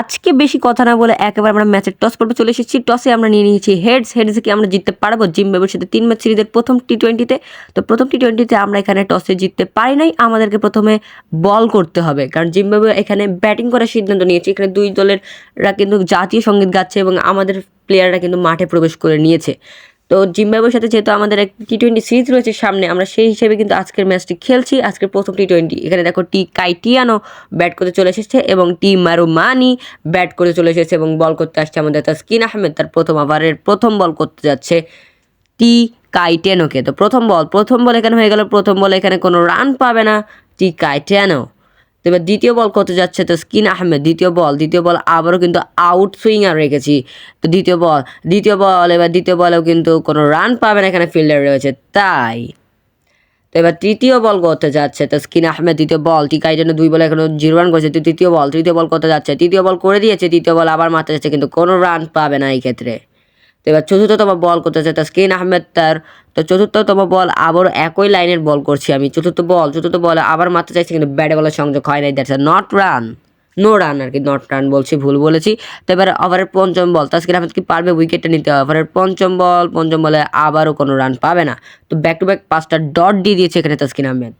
আজকে বেশি কথা না বলে একেবারে আমরা ম্যাচের টস পর্বে চলে এসেছি। টসে আমরা নিয়ে নিয়েছি হেডস হেডসে কি আমরা জিততে পারব জিম্বাবুয়ের সাথে তিন ম্যাচ সিরিজের প্রথম টি টোয়েন্টিতে তো প্রথম টি টোয়েন্টিতে আমরা এখানে টসে জিততে পারি নাই। আমাদেরকে প্রথমে বল করতে হবে। কারণ জিম্বাবুয়ে এখানে ব্যাটিং করার সিদ্ধান্ত নিয়েছে। এখানে দুই দলেররা কিন্তু জাতীয় সংগীত গাচ্ছে এবং আমাদের প্লেয়াররা কিন্তু মাঠে প্রবেশ করে নিয়েছে। তো জিম্বাবুয়ের সাথে যেহেতু আমাদের এক টি টোয়েন্টি সিরিজ রয়েছে সামনে, আমরা সেই হিসেবে কিন্তু আজকের ম্যাচটি খেলছি। আজকের প্রথম টি টোয়েন্টি এখানে দেখো টি কাইটিয়ানো ব্যাট করতে চলে এসেছে এবং টি মারুমানি ব্যাট করে চলে এসেছে এবং বল করতে আসছে আমাদের তাসকিন আহমেদ তার প্রথম ওভারের প্রথম বল করতে যাচ্ছে টি কাইটেনোকে তো প্রথম বল প্রথম বল এখানে হয়ে গেল, প্রথম বল এখানে কোনো রান পাবে না টি কাইটেনো তো এবার দ্বিতীয় বল করতে যাচ্ছে? তো স্কিন আহমেদ, দ্বিতীয় বল দ্বিতীয় বল আবারও কিন্তু আউট সুইঙ্গার রেখেছি। তো দ্বিতীয় বল দ্বিতীয় বল, এবার দ্বিতীয় বলেও কিন্তু কোনো রান পাবে না, এখানে ফিল্ডার রয়েছে। তাই, তো এবার তৃতীয় বল করতে যাচ্ছে? তো স্কিন আহমেদ দ্বিতীয় বল টিকাই জন্য দুই বলে এখনও জিরো রান করেছে। তৃতীয় বল তৃতীয় বল করতে যাচ্ছে? তৃতীয় বল করে দিয়েছে, তৃতীয় বল আবার মারতে যাচ্ছে, কিন্তু কোনো রান পাবে না এই ক্ষেত্রে। তো এবার চতুর্থতম বল করতে যাচ্ছে স্কিন আহমেদ তার, তো চতুর্থতম বল আবার একই লাইনের বল করছি আমি। চতুর্থ বল, চতুর্থ বলে আবার মারতে চাইছি, কিন্তু ব্যাটে বলের সংযোগ হয় নাই। That's not run no run আর কি নট রান বলছি, ভুল বলেছি। তো এবার ওভারের পঞ্চম বল তাস্কিন আহমেদ কি পারবে? উইকেটটা নিতে ওভারের পঞ্চম বল, পঞ্চম বলে আবারও কোনো রান পাবে না। তো ব্যাক টু ব্যাক পাঁচটা ডট দিয়ে দিয়েছে এখানে তাস্কিন আহমেদ।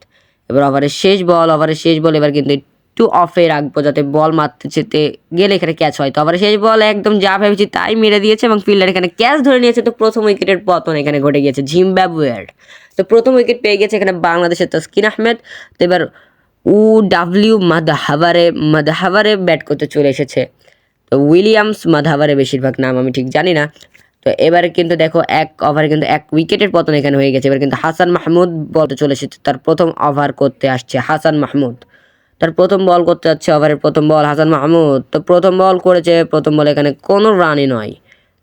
এবার ওভারের শেষ বল ওভারের শেষ বল এবার কিন্তু একটু অফে রাখব যাতে বল মারতে যেতে গেলে এখানে ক্যাচ হয়। তো আবার শেষ বল একদম যা ভেবেছি তাই মেরে দিয়েছে এবং ফিল্ডার এখানে ক্যাচ ধরে নিয়েছে। তো প্রথম উইকেটের পতন এখানে ঘটে গিয়েছে জিম্বাবুয়ের। তো প্রথম উইকেট পেয়ে গেছে এখানে বাংলাদেশের তাস্কিন আহমেদ। তো এবার উ ডাব্লিউ মাদাহাবারে মাদাহাবারে ব্যাট করতে চলে এসেছে। তো উইলিয়ামস মাধাবারে বেশিরভাগ নাম আমি ঠিক জানি না। তো এবারে কিন্তু দেখো এক ওভারে কিন্তু এক উইকেটের পতন এখানে হয়ে গেছে। এবার কিন্তু হাসান মাহমুদ বলতে চলে এসেছে, তার প্রথম ওভার করতে আসছে হাসান মাহমুদ। তার প্রথম বল করতে যাচ্ছে ওভারের প্রথম বল হাসান মাহমুদ। তো প্রথম বল করেছে, প্রথম বল এখানে কোনো রানই নয়।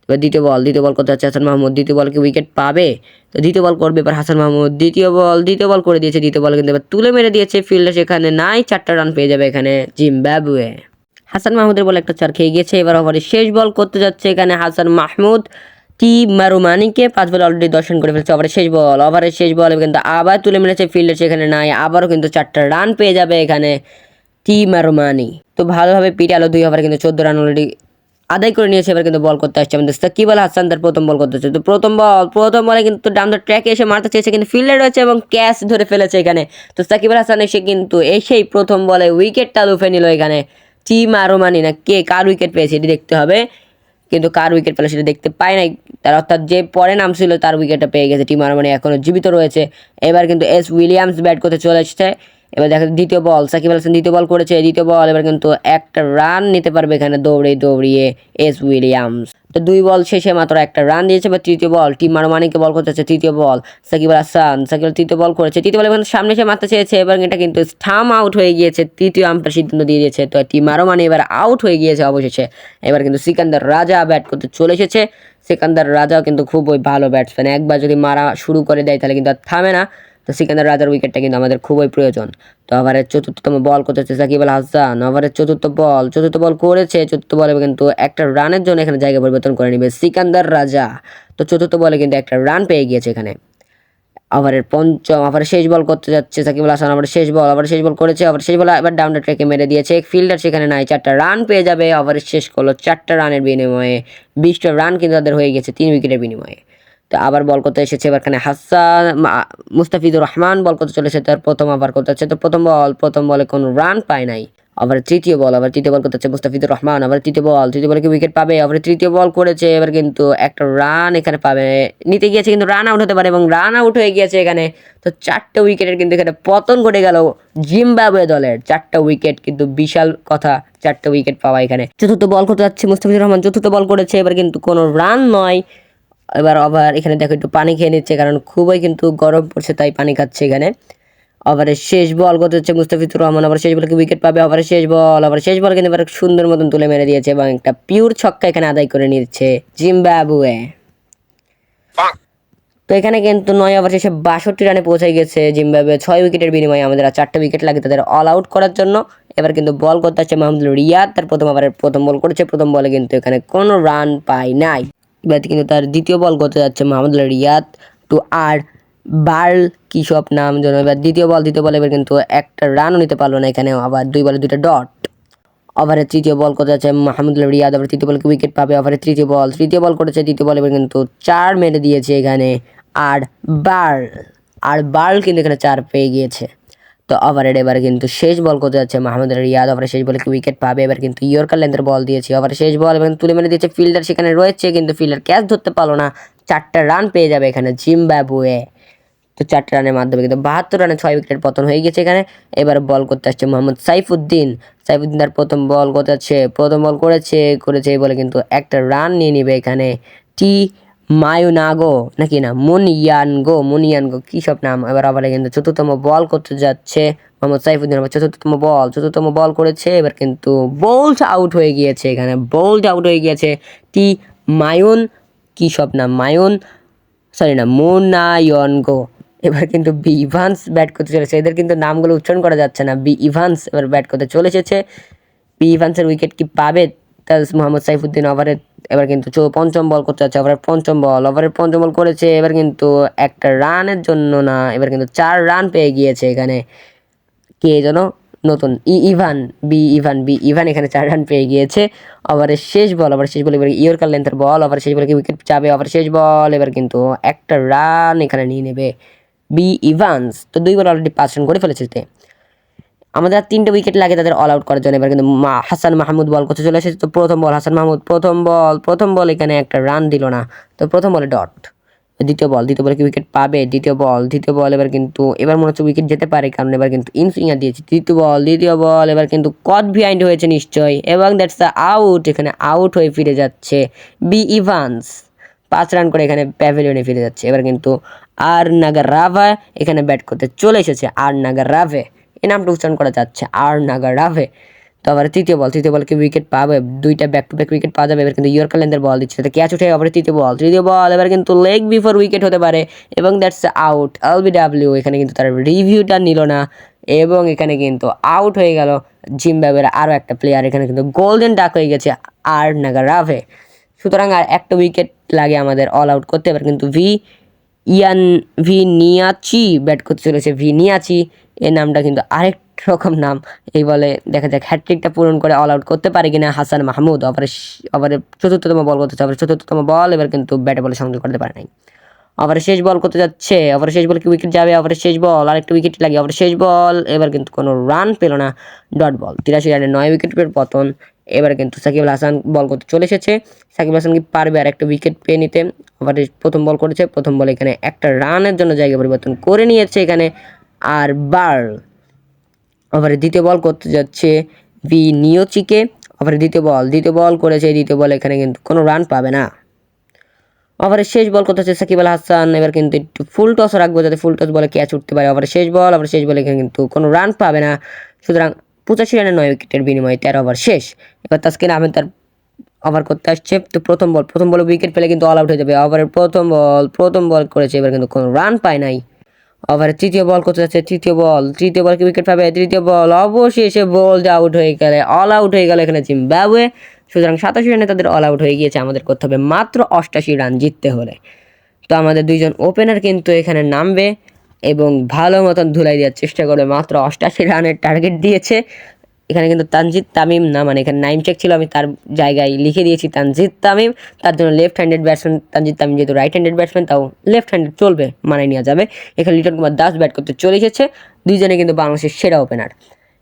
এবার দ্বিতীয় বল দ্বিতীয় বল করতে যাচ্ছে হাসান মাহমুদ। দ্বিতীয় বল কি উইকেট পাবে, তো দ্বিতীয় বল করবে এবার হাসান মাহমুদ। দ্বিতীয় বল দ্বিতীয় বল করে দিয়েছে, দ্বিতীয় বল কিন্তু এবার তুলে মেরে দিয়েছে। ফিল্ডে সেখানে নাই, চারটা রান পেয়ে যাবে এখানে জিম্বাবুয়ে। হাসান মাহমুদের বল একটা চার খেয়ে গিয়েছে, এবার ওভারের শেষ বল করতে যাচ্ছে এখানে হাসান মাহমুদ। টি মারুমানিকে পাঁচ বল অলরেডি দর্শন করে ফেলছে। ওভারের শেষ বল ওভারের শেষ বল কিন্তু আবার তুলে মেরেছে ফিল্ডে সেখানে নাই, আবারও কিন্তু চারটা রান পেয়ে যাবে এখানে টি মারুমানি তো ভালোভাবে পিটে আলো দুই ওভারে কিন্তু চোদ্দ রান অলরেডি আদায় করে নিয়েছে, এবার কিন্তু বল করতে আসছে আমাদের সাকিব আল হাসান, তার প্রথম বল করতে তো প্রথম বল প্রথম বলে কিন্তু ডান দ্য ট্র্যাকে এসে মারতে চেয়েছে, কিন্তু ফিল্ডে রয়েছে এবং ক্যাচ ধরে ফেলেছে এখানে। তো সাকিব আল হাসান এসে কিন্তু এসেই প্রথম বলে উইকেটটা লুফে নিল এখানে। টিম আরও মানি না, কে কার উইকেট পেয়েছে, এটি দেখতে হবে। কিন্তু কার উইকেট পেল সেটা দেখতে পায় নাই। তার অর্থাৎ যে পরে নামছিল তার উইকেটটা পেয়ে গেছে। টিম আরমানি মানে এখনও জীবিত রয়েছে। এবার কিন্তু এস উইলিয়ামস ব্যাট করতে চলে এসেছে। এবার দেখা দ্বিতীয় বল, সাকিব আল হাসান দ্বিতীয় বল করেছে, দ্বিতীয় বল, এবার কিন্তু একটা রান নিতে পারবে এখানে দৌড়ে দৌড়িয়ে এস উইলিয়ামস তো দুই বল শেষে মাত্র একটা রান দিয়েছে বা তৃতীয় বল, টিম মারমানিকে বল করতে হচ্ছে তৃতীয় বল, সাকিব আল হাসান, সাকিব তৃতীয় বল করেছে, তৃতীয় বল এবার সামনে এসে মারতে চেয়েছে, এবার এটা কিন্তু স্টাম আউট হয়ে গিয়েছে, তৃতীয় আম্পায়ার সিদ্ধান্ত দিয়ে দিয়েছে, তো টিম মারমানি এবার আউট হয়ে গিয়েছে অবশেষে। এবার কিন্তু সিকান্দার রাজা ব্যাট করতে চলে এসেছে, সিকান্দার রাজাও কিন্তু খুবই ভালো ব্যাটসম্যান একবার যদি মারা শুরু করে দেয় তাহলে কিন্তু আর থামে না। তো সিকান্দার রাজার উইকেটটা কিন্তু আমাদের খুবই প্রয়োজন। তো ওভারের চতুর্থতম বল করতেছে সাকিব আল হাসান ওভারের চতুর্থ বল চতুর্থ বল করেছে, চতুর্থ বলে কিন্তু একটা রানের জন্য এখানে জায়গা পরিবর্তন করে নেবে সিকান্দার রাজা। তো চতুর্থ বলে কিন্তু একটা রান পেয়ে গিয়েছে এখানে। ওভারের পঞ্চম ওভারের শেষ বল করতে যাচ্ছে সাকিব আল হাসান আবার শেষ বল আবার শেষ বল করেছে আবার শেষ বল এবার ডাউন ট্রেকে মেরে দিয়েছে। এক ফিল্ডার সেখানে নাই, চারটা রান পেয়ে যাবে ওভারের শেষ করল চারটা রানের বিনিময়ে। বিশটা রান কিন্তু তাদের হয়ে গেছে তিন উইকেটের বিনিময়ে। তো আবার বল করতে এসেছে এবার এখানে হাসান মুস্তাফিজুর রহমান বল করতে চলেছে তার প্রথম ওভার করতে হচ্ছে তো প্রথম বল, প্রথম বলে কোনো রান পায় নাই। আবার তৃতীয় বল, আবার তৃতীয় বল করতে হচ্ছে মুস্তাফিজুর রহমান, আবার তৃতীয় বল, তৃতীয় বলে কি উইকেট পাবে? আবার তৃতীয় বল করেছে, এবার কিন্তু একটা রান এখানে পাবে। নিতে গিয়েছে কিন্তু রান আউট হতে পারে এবং রান আউট হয়ে গিয়েছে এখানে। তো চারটে উইকেটের কিন্তু এখানে পতন ঘটে গেল জিম্বাবুয়ে দলের। চারটা উইকেট কিন্তু বিশাল কথা, চারটে উইকেট পাওয়া এখানে। চতুর্থ বল করতে যাচ্ছে মুস্তাফিজুর রহমান, চতুর্থ বল করেছে, এবার কিন্তু কোনো রান নয়। এবার আবার এখানে দেখো একটু পানি খেয়ে নিচ্ছে, কারণ খুবই কিন্তু গরম পড়ছে, তাই পানি খাচ্ছে এখানে। ওভারের শেষ বল করতে হচ্ছে মুস্তাফিজুর রহমান আবার শেষ বলে উইকেট পাবে ওভারের শেষ বল আবার শেষ বল কিন্তু এবার সুন্দর মতন তুলে মেরে দিয়েছে এবং একটা পিওর ছক্কা এখানে আদায় করে নিচ্ছে জিম্বাবুয়ে। তো এখানে কিন্তু নয় ওভার শেষে বাষট্টি রানে পৌঁছে গেছে জিম্বাবুয়ে, ছয় উইকেটের বিনিময়ে আমাদের আর চারটে উইকেট লাগে তাদের অল আউট করার জন্য। এবার কিন্তু বল করতে হচ্ছে মাহমুদুল রিয়াদ, তার প্রথম ওভারের প্রথম বল করেছে, প্রথম বলে কিন্তু এখানে কোনো রান পায় নাই। এবার কিন্তু তার দ্বিতীয় বল করতে যাচ্ছে Mahmudullah Riyad to R Burl, কি সব নাম যেন। এবার দ্বিতীয় বল দ্বিতীয় বল, এবার কিন্তু একটা রানও নিতে পারল না এখানে আবার দুই বলে দুইটা ডট ওভারের তৃতীয় বল করতে যাচ্ছে মাহমুদুল্লাহ রিয়াদ। আবার তৃতীয় বলকে উইকেট পাবে? ওভারের তৃতীয় বল। তৃতীয় বল করেছে তৃতীয় বল এবার কিন্তু চার মেরে দিয়েছে এখানে আর বার্ল। আর বার্ল কিন্তু এখানে চার পেয়ে গিয়েছে। তো ওভারের এবার কিন্তু শেষ বল করতে যাচ্ছে মাহমুদ রিয়াদ। ওভারে শেষ বলে উইকেট পাবে। এবার কিন্তু ইয়র্কার লেন্থের বল দিয়েছে। ওভারে শেষ বল এবার তুলে মেরে দিয়েছে ফিল্ডার সেখানে রয়েছে, কিন্তু ফিল্ডার ক্যাচ ধরতে পারল না। চারটা রান পেয়ে যাবে এখানে জিম্বাবুয়ে তো চারটে রানের মাধ্যমে কিন্তু বাহাত্তর রানে ছয় উইকেটের পতন হয়ে গেছে এখানে। এবার বল করতে আসছে মোহাম্মদ সাইফুদ্দিন। সাইফুদ্দিন তার প্রথম বল করতে যাচ্ছে। প্রথম বল করেছে করেছে এই বলে কিন্তু একটা রান নিয়ে নিবে এখানে টি মায়ুনাগো, নাকি না? মুনিয়ানগো মুনিয়ানগো, কী সব নাম? এবার আবার কিন্তু চতুর্থম বল করতে যাচ্ছে মোহাম্মদ সাইফুদ্দিন আবার চতুর্থতম বল চতুর্থতম বল করেছে, এবার কিন্তু বোল্ড আউট হয়ে গিয়েছে এখানে। বোল্ড আউট হয়ে গিয়েছে টি মায়ুন, কী সব নাম? মায়ুন, সরি না, মুনায়নগো। এবার কিন্তু বি ইভান্স ব্যাট করতে চলেছে। এদের কিন্তু নামগুলো উচ্চারণ করা যাচ্ছে না। বি ইভান্স এবার ব্যাট করতে চলে এসেছে। বি ইভান্সের উইকেট কি পাবে? তাজ মোহাম্মদ সাইফুদ্দিন ওভারে এবার কিন্তু পঞ্চম বল করতে যাচ্ছে ওভারের পঞ্চম বল ওভারের পঞ্চম বল করেছে, এবার কিন্তু একটা রানের জন্য না, এবার কিন্তু চার রান পেয়ে গিয়েছে এখানে কে যেন নতুন, ই Evan B Evan B Evan এখানে চার রান পেয়ে গিয়েছে ওভারের শেষ বল ওভার শেষ বল এবার ইয়র্কার লেন্থের বল ওভার শেষ বলে কি উইকেট যাবে ওভার শেষ বল এবার কিন্তু একটা রান এখানে নিয়ে নেবে বি ইভান্স তো দুই বল অলরেডি পাঁচ রান করে ফেলেছে। আমাদের আর তিনটে উইকেট লাগে তাদের অল আউট করার জন্য। এবার কিন্তু হাসান মাহমুদ বল করতে চলে এসেছে। তো প্রথম বল হাসান মাহমুদ প্রথম বল প্রথম বল এখানে একটা রান দিল না। তো প্রথম বলে ডট দ্বিতীয় বল দ্বিতীয় বলে কি উইকেট পাবে? দ্বিতীয় বল দ্বিতীয় বল এবার কিন্তু এবার মনে হচ্ছে উইকেট যেতে পারে, কারণ এবার কিন্তু ইনসুইঙ্গার দিয়েছে। তৃতীয় বল দ্বিতীয় বল এবার কিন্তু কট বিহাইন্ড হয়েছে নিশ্চয়ই। এবং দ্যাটস দ্য আউট এখানে আউট হয়ে ফিরে যাচ্ছে বি ইভান্স পাঁচ রান করে এখানে প্যাভিলিয়নে ফিরে যাচ্ছে। এবার কিন্তু আর নাগার রাভা এখানে ব্যাট করতে চলে এসেছে আর নাগার রাভে এই নামটা উচ্চারণ করা যাচ্ছে। আর নাগার রাভে তো আবার তৃতীয় বল, তৃতীয় বলকে উইকেট পাবে। দুইটা ব্যাক টু ব্যাক উইকেট পাওয়া যাবে। এবার কিন্তু ইয়র্কার লেন্থের বল দিচ্ছে। তো ক্যাচ উঠে আবার তৃতীয় বল। তৃতীয় বল, এবার কিন্তু লেগ বিফোর উইকেট হতে পারে। এবং দ্যাটস আউট এলবিডাব্লিউ এখানে কিন্তু তার রিভিউটা নিল না। এবং এখানে কিন্তু আউট হয়ে গেল। জিম্বাবের আরও একটা প্লেয়ার এখানে কিন্তু গোল্ডেন ডাক হয়ে গেছে আর নাগার রাভে সুতরাং আর একটা উইকেট লাগে আমাদের অল আউট করতে। এবার কিন্তু ভি ইয়ান ভি নিয়াচি ব্যাট করতে চলেছে ভি নিয়াচি এর নামটা কিন্তু আরেক রকম নাম। এই বলে দেখা যাক হ্যাট্রিকটা পূরণ করে অল আউট করতে পারে কিনা হাসান মাহমুদ। ওভারে ওভারে চতুর্থতম বল করতে ওভারে চতুর্থতম বল এবার কিন্তু ব্যাটে বলে সংযোগ করতে পারে নাই। ওভারে শেষ বল করতে যাচ্ছে ওভারে শেষ বল কি উইকেট যাবে? ওভারে শেষ বল আরেকটা উইকেট লাগে ওভারে শেষ বল এবার কিন্তু কোনো রান পেল না ডট বল তিরাশি রানে নয় উইকেটের পতন এবার কিন্তু সাকিব আল হাসান বল করতে চলে এসেছে। সাকিব হাসান কি পারবে আর একটা উইকেট পেয়ে নিতে? ওভারে প্রথম বল করেছে, প্রথম বল এখানে একটা রানের জন্য জায়গা পরিবর্তন করে নিয়েছে এখানে। আর বার ওভারে দ্বিতীয় বল করতে যাচ্ছে ভি নিয়োচিকে ওভারে দ্বিতীয় বল দ্বিতীয় বল করেছে, দ্বিতীয় বল এখানে কিন্তু কোনো রান পাবে না। ওভারে শেষ বল করতে হচ্ছে সাকিব আল হাসান, এবার কিন্তু একটু ফুল টস রাখব যাতে ফুল টস বলে ক্যাচ উঠতে পারে। ওভারে শেষ বল, ওভার শেষ বলে এখানে কিন্তু কোনো রান পাবে না। সুতরাং পঁচাশি রানের নয় উইকেটের বিনিময়ে তেরো ওভার শেষ। এবার তাস্কিন আহমেদ তার ওভার করতে আসছে। তো প্রথম বল, প্রথম বলে উইকেট পেলে কিন্তু অল আউট হয়ে যাবে। ওভারের প্রথম বল প্রথম বল করেছে, এবার কিন্তু কোনো রান পায় নাই। ওভারে তৃতীয় বল করতে যাচ্ছে, তৃতীয় বল। তৃতীয় বল কি উইকেট পাবে, তৃতীয় বল। অবশেষে বল যে আউট হয়ে গেলে অল আউট হয়ে গেল এখানে জিম্বাবুয়ে। সুতরাং সাতাশি রানে তাদের অল আউট হয়ে গিয়েছে, আমাদের করতে হবে মাত্র অষ্টাশি রান জিততে হলে। তো আমাদের দুইজন ওপেনার কিন্তু এখানে নামবে। এবং ভালো মতন ধুলাই দেওয়ার চেষ্টা করবে। মাত্র অষ্টাশি রানের টার্গেট দিয়েছে। এখানে কিন্তু তানজিদ তামিম, না মানে এখানে নাইম চেক ছিল, আমি তার জায়গায় লিখে দিয়েছি, তানজিদ তামিম। তার জন্য left handed batsman Tanzid Tamim যেহেতু রাইট হ্যান্ডেড ব্যাটসম্যান তাও লেফট হ্যান্ডেড চলবে মানে নেওয়া যাবে। এখানে লিটন কুমার দাস ব্যাট করতে চলে এসেছে, দুইজনে কিন্তু বাংলাদেশের সেরা ওপেনার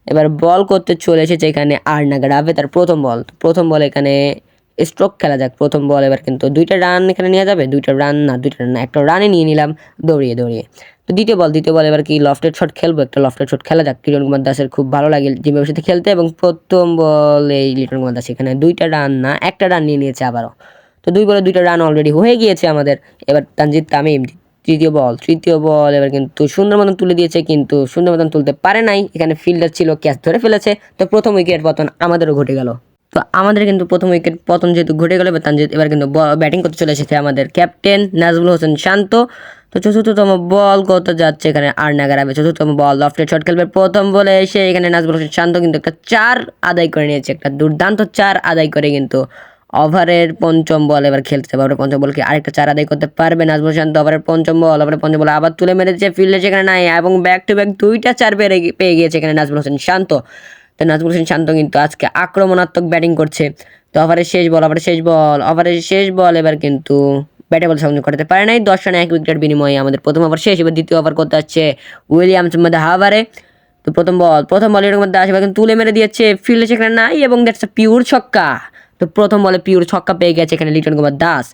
এবার বল করতে চলে এসেছে এখানে আর নাগার আবে তার প্রথম বল প্রথম বল এখানে স্ট্রোক খেলা যাক। প্রথম বল এবার কিন্তু দুইটা রান এখানে নেওয়া যাবে, দুইটা রান না, দুইটা রান না। একটা রানে নিয়ে নিলাম, দৌড়িয়ে দৌড়িয়ে। তো দ্বিতীয় বল দ্বিতীয় বল এবার কি লফটেড শট খেলব? একটা লফটেড শট খেলা যাক। কিরণ কুমার দাসের খুব ভালো লাগে জিম্বাবুর সাথে খেলতে এবং প্রথম বল এই লিটন কুমার দাস এখানে দুইটা রান না, একটা রান নিয়ে নিয়েছে আবারও। তো দুই বলে দুইটা রান অলরেডি হয়ে গিয়েছে আমাদের। এবার তানজিদ তামিম, তৃতীয় বল তৃতীয় বল এবার কিন্তু সুন্দর মতন তুলে দিয়েছে, কিন্তু সুন্দর মতন তুলতে পারে নাই। এখানে ফিল্ডার ছিল ক্যাচ ধরে ফেলেছে। তো প্রথম উইকেট পতন আমাদেরও ঘটে গেল। তো আমাদের কিন্তু প্রথম উইকেট পতন যেহেতু ঘটে গেল তানজিদ এবার কিন্তু ব্যাটিং করতে চলে এসেছে আমাদের ক্যাপ্টেন নাজমুল হোসেন শান্ত। তো চতুর্থতম বল কত যাচ্ছে এখানে আর নাগার আবে চতুর্থতম বল লফটেড শট খেলবে প্রথম বলে এসে এখানে নাজমুল হোসেন শান্ত কিন্তু একটা চার আদায় করে নিয়েছে, একটা দুর্দান্ত চার আদায় করে কিন্তু ওভারের পঞ্চম বল এবার খেলতে ওভারের পঞ্চম বল কি আরেকটা চার আদায় করতে পারবে নাজমুল শান্ত ওভারের পঞ্চম বল ওভারের পঞ্চম বল আবার তুলে মেরেছে, ফিল্ডে সেখানে নাই এবং ব্যাক টু ব্যাক দুইটা চার পেয়ে পেয়ে গিয়েছে এখানে নাজমুল হোসেন শান্ত। তো নাজমুল হোসেন শান্ত কিন্তু আজকে আক্রমণাত্মক ব্যাটিং করছে। তো ওভারের শেষ বল ওভারের শেষ বল ওভারের শেষ বল এবার কিন্তু ব্যাটে বল সংযোগ করতে পারে নাই। দশ রানে এক উইকেট বিনিময়ে আমাদের প্রথম ওভার শেষ, এবার দ্বিতীয় ওভার করতে যাচ্ছে উইলিয়ামস মধ্যে হাভারে তো প্রথম বল প্রথম বল এর মধ্যে আসবে কিন্তু তুলে মেরে দিয়েছে ফিল্ডে সেখানে নাই এবং দ্যাটস পিওর ছক্কা। তো প্রথম বলে পিওর ছক্কা পেয়ে গেছে এখানে লিটন কুমার দাস।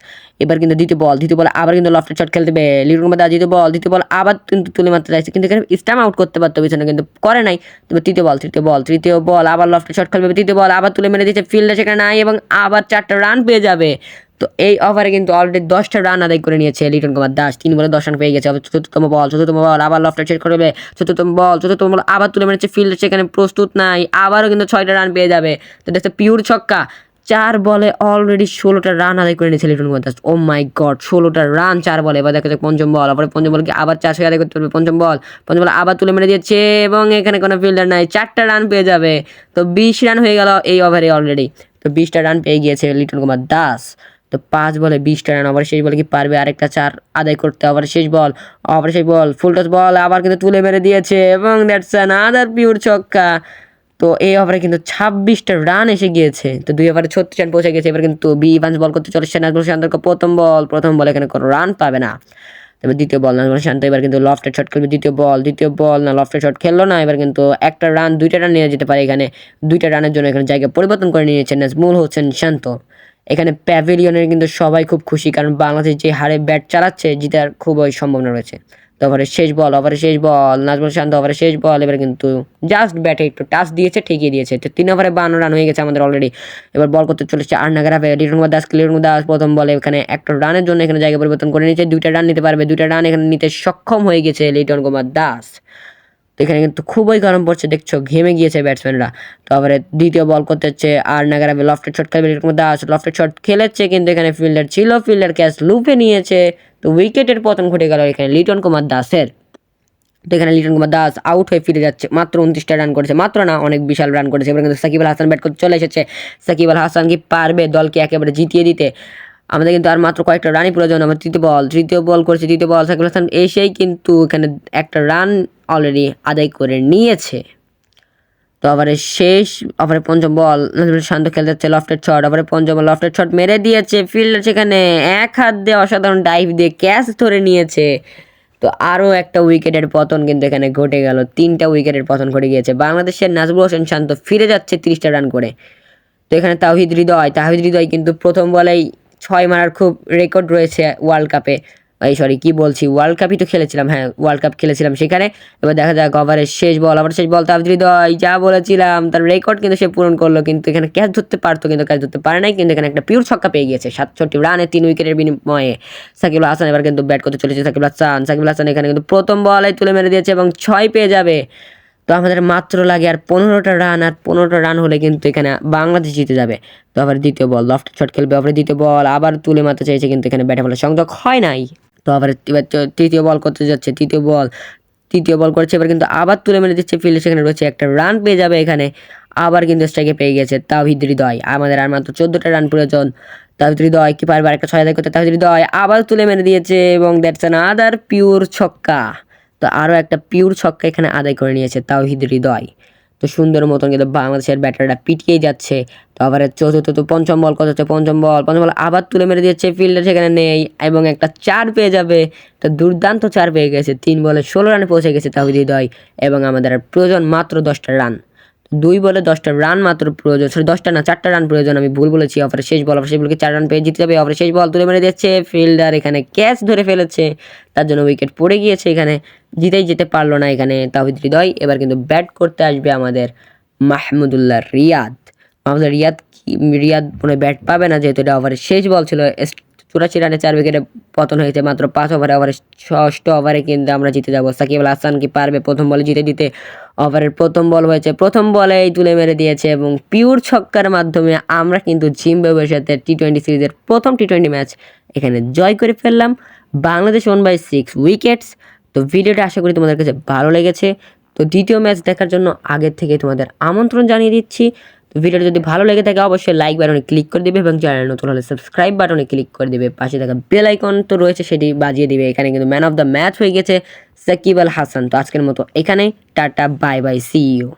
এবার কিন্তু দ্বিতীয় বল দ্বিতীয় বল আবার কিন্তু লফটের শট খেলতে হবে লিটন কুমার দাস দ্বিতীয় বল দ্বিতীয় বল আবার কিন্তু তুলে মারতে চাইছে। কিন্তু এখানে স্টাম আউট করতে পারতো, পিছনে কিন্তু করে নাই। তবে তৃতীয় বল তৃতীয় বল তৃতীয় বল, আবার লফটের শট খেলবে, তৃতীয় বল আবার তুলে মেরে দিয়েছে। ফিল্ডে সেখানে নাই এবং আবার চারটা রান পেয়ে যাবে। তো এই ওভারে কিন্তু অলরেডি দশটা রান আদায় করে নিয়েছে লিটন কুমার দাস। তিন বলে দশ রান পেয়ে গেছে চতুর্থতম বল চতুর্থতম বল, আবার লফটের শেষ করবে চতুর্থতম বল চতুর্থতম বল, আবার তুলে মেরেছে। ফিল্ডে সেখানে প্রস্তুত নাই, আবারও কিন্তু ছয়টা রান পেয়ে যাবে। তো দেখতে পিওর ছক্কা। চার বলে অলরেডি ষোলোটা রান আদায় করে নিয়েছে Liton Kumar Das oh my god ষোলোটা রান চার বলে। এবার দেখা যাক পঞ্চম বল, আবার পঞ্চম বলকে আবার চারশো আদায় করতে পারবে পঞ্চম বল। পঞ্চম বল আবার তুলে মেরে দিয়েছে এবং এখানে কোনো ফিল্ডার নাই। চারটা রান পেয়ে যাবে। তো বিশ রান হয়ে গেল এই ওভারে অলরেডি তো বিশটা রান পেয়ে গিয়েছে লিটন কুমার দাস, তো পাঁচ বলে বিশটা রান আবার শেষ বলে কি পারবে? আরেকটা চার আদায় করতে আবার শেষ বল, আবার শেষ বল ফুল টস বল, আবার কিন্তু তুলে মেরে দিয়েছে। এবং দ্যাটস অ্যান আদার পিওর ছক্কা। তো এই ওভারে কিন্তু ছাব্বিশটা রান এসে গিয়েছে। তো দুই ওভারে ছত্রিশ রান পৌঁছে গেছে। এবার কিন্তু বি ইভান্স বল করতে চলেছে নাজমুল শান্তকে প্রথম বল প্রথম বল এখানে কোনো রান পাবে না। তবে দ্বিতীয় বল নাজমুল শান্ত এবার কিন্তু লফটের শট খেলবে দ্বিতীয় বল দ্বিতীয় বল না লফটের শট খেললো না। এবার কিন্তু একটা রান দুইটা রান নিয়ে যেতে পারে এখানে। দুইটা রানের জন্য এখানে জায়গা পরিবর্তন করে নিয়েছে নাজমুল হোসেন শান্ত এখানে প্যাভিলিয়নের কিন্তু সবাই খুব খুশি, কারণ বাংলাদেশ যে হারে ব্যাট চালাচ্ছে, জিতার খুবই সম্ভাবনা রয়েছে। ওভারের শেষ বল ওভারের শেষ বল, নাজমুল শান্ত ওভারের শেষ বল, এবার কিন্তু জাস্ট ব্যাটে একটু টাচ দিয়েছে ঠিকই দিয়েছে। তো তিন ওভারে বান্ন রান হয়ে গেছে আমাদের অলরেডি এবার বল করতে চলেছে আর নাগারাবে লিটন কুমার দাস লিটন দাস প্রথম বলে এখানে একটা রানের জন্য এখানে জায়গা পরিবর্তন করে নিয়েছে। দুইটা রান নিতে পারবে, দুইটা রান এখানে নিতে সক্ষম হয়ে গেছে লিটন কুমার দাস। তো এখানে কিন্তু খুবই গরম পড়ছে, দেখছ? ঘেমে গিয়েছে ব্যাটসম্যানরা তো আবার দ্বিতীয় বল করতে হচ্ছে আর নাগারাবে লফটের শট খেলবে, এরকম দাস লফটের শট খেলেছে কিন্তু এখানে ফিল্ডার ছিল ফিল্ডার ক্যাচ লুপে নিয়েছে। তো উইকেটের পতন ঘটে গেল এখানে লিটন কুমার দাসের। তো এখানে লিটন কুমার দাস আউট হয়ে ফিরে যাচ্ছে। মাত্র উনত্রিশটা রান করেছে। মাত্র না, অনেক বিশাল রান করেছে। এবার কিন্তু সাকিব আল হাসান ব্যাট করতে চলে এসেছে। সাকিব আল হাসান কি পারবে দলকে একেবারে জিতিয়ে দিতে? আমাদের কিন্তু আর মাত্র কয়েকটা রানই প্রয়োজন। আমার তৃতীয় বল তৃতীয় বল করেছে, তৃতীয় বল সাকিব হাসান এসেই কিন্তু এখানে একটা রান অলরেডি আদায় করে নিয়েছে। তো আবার শেষ ওভারে পঞ্চম বল শান্ত খেলতে যাচ্ছে লফটের শট ওভারে পঞ্চম বল লফটের শট মেরে দিয়েছে ফিল্ডার সেখানে এক হাত দিয়ে অসাধারণ ডাইভ দিয়ে ক্যাচ ধরে নিয়েছে। তো আরও একটা উইকেটের পতন কিন্তু এখানে ঘটে গেল, তিনটা উইকেটের পতন ঘটে গিয়েছে। বাংলাদেশের নাজমুল হোসেন শান্ত ফিরে যাচ্ছে তিরিশটা রান করে। তো এখানে তাহিদ হৃদয় তাহিদ হৃদয় কিন্তু প্রথম বলেই ছয় মারার খুব রেকর্ড রয়েছে ওয়ার্ল্ড কাপে এই সরি কি বলছি? ওয়ার্ল্ড কাপই তো খেলেছিলাম হ্যাঁ ওয়ার্ল্ড কাপ খেলেছিলাম সেখানে। এবার দেখা যাক ওভারের শেষ বল আবার শেষ বল তাহিদ হৃদয় যা বলেছিলাম, তার রেকর্ড কিন্তু সে পূরণ করল, কিন্তু এখানে ক্যাচ ধরতে পারতো, কিন্তু ক্যাচ ধরতে পারে নাই, কিন্তু এখানে একটা পিওর ছক্কা পেয়ে গিয়েছে, সাতষট্টি রানে তিন উইকেটের বিনিময়ে। সাকিব হাসান এবার কিন্তু ব্যাট করতে চলেছে, সাকিব হাসান সাকিব হাসান এখানে কিন্তু প্রথম বলে তুলে মেরে দিয়েছে এবং ছয় পেয়ে যাবে। তো আমাদের মাত্র লাগে আর পনেরোটা রান আর পনেরোটা রান হলে কিন্তু এখানে বাংলাদেশ জিতে যাবে। তো আবার দ্বিতীয় বল লফট শট খেলবে, আবার দ্বিতীয় বল আবার তুলে মারতে চাইছে, কিন্তু এখানে ব্যাটে বলের সংযোগ হয় নাই। তো আবার এবার তৃতীয় বল করতে যাচ্ছে, তৃতীয় বল তৃতীয় বল করছে, এবার কিন্তু আবার তুলে মেরে দিচ্ছে ফিল্ডে সেখানে রয়েছে একটা রান পেয়ে যাবে এখানে, আবার কিন্তু স্ট্রাইকে পেয়ে গেছে তাহিদ হৃদয়, আমাদের আর মাত্র চোদ্দোটা রান প্রয়োজন তাহিদ হৃদয় কি পারবে আরেকটা ছয় করতে তাহিদ হৃদয় আবার তুলে মেরে দিয়েছে এবং দ্যাটস অ্যান আদার পিওর ছক্কা, তো আরও একটা পিওর ছক্কা এখানে আদায় করে নিয়েছে তাওহিদ হৃদয়। তো সুন্দর মতন কিন্তু বাংলাদেশের ব্যাটাররা পিটিয়ে যাচ্ছে। তো আবার চতুর্থ তো পঞ্চম বল কত হচ্ছে? পঞ্চম বল পঞ্চম বল আবার তুলে মেরে দিয়েছে ফিল্ডার সেখানে নেই এবং একটা চার পেয়ে যাবে। তো দুর্দান্ত চার পেয়ে গেছে, তিন বলে ষোলো রানে পৌঁছে গেছে তাহিদ হৃদয় এবং আমাদের প্রয়োজন মাত্র দশটা রান। দুই বলে দশটা রান মাত্র প্রয়োজন সরি দশটা না, চারটা রান প্রয়োজন আমি ভুল বলেছি অফারে শেষ বল অফারে শেষ বলকে চার রান পেয়ে জিতে যাবে অফারে শেষ বল তুলে মেরে দিচ্ছে ফিল্ডার এখানে ক্যাচ ধরে ফেলেছে, তার জন্য উইকেট পড়ে গিয়েছে এখানে। জিতেই যেতে পারল না এখানে তাহিদ হৃদয়। এবার কিন্তু ব্যাট করতে আসবে আমাদের মাহমুদুল্লাহ রিয়াদ। মাহমুদুল্লাহ রিয়াদ রিয়াদ মনে ব্যাট পাবে না যেহেতু এটা ওভারের শেষ বল ছিল। চুরাশি রানে চার উইকেটে পতন হয়েছে মাত্র পাঁচ ওভারে ওভারে ষষ্ঠ ওভারে কিন্তু আমরা জিতে যাব। সাকিব আল হাসান কি পারবে প্রথম বলে জিতে দিতে? ওভারের প্রথম বল হয়েছে। প্রথম বলেই তুলে মেরে দিয়েছে এবং পিওর ছক্কার মাধ্যমে আমরা কিন্তু জিম্বাবুয়ের সাথে টি টোয়েন্টি সিরিজের প্রথম টি টোয়েন্টি ম্যাচ এখানে জয় করে ফেললাম। Bangladesh one by six wickets তো ভিডিওটা আশা করি তোমাদের কাছে ভালো লেগেছে। তো দ্বিতীয় ম্যাচ দেখার জন্য আগের থেকে তোমাদের আমন্ত্রণ জানিয়ে দিচ্ছি। তো ভিডিওটা যদি ভালো লেগে থাকে, অবশ্যই লাইক বাটনে ক্লিক করে দেবে এবং চ্যানেল নতুন হলে সাবস্ক্রাইব বাটনে ক্লিক করে দেবে। পাশে থাকা বেল আইকন তো রয়েছে, সেটি বাজিয়ে দিবে। এখানে কিন্তু ম্যান অফ দ্য ম্যাচ হয়ে গেছে, সাকিব আল হাসান। তো আজকের মতো এখানে টাটা বাই বাই সিইও